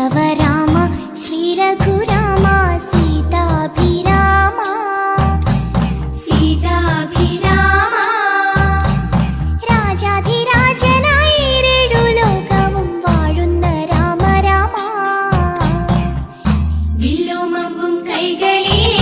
राघव राम श्रीरघुराम सीताभिराम सीताभिराम राजाधिराजनाय रेडु लोकवुं वाळुन्न राम राम വില്ലോമമ്പും കൈകളിൽ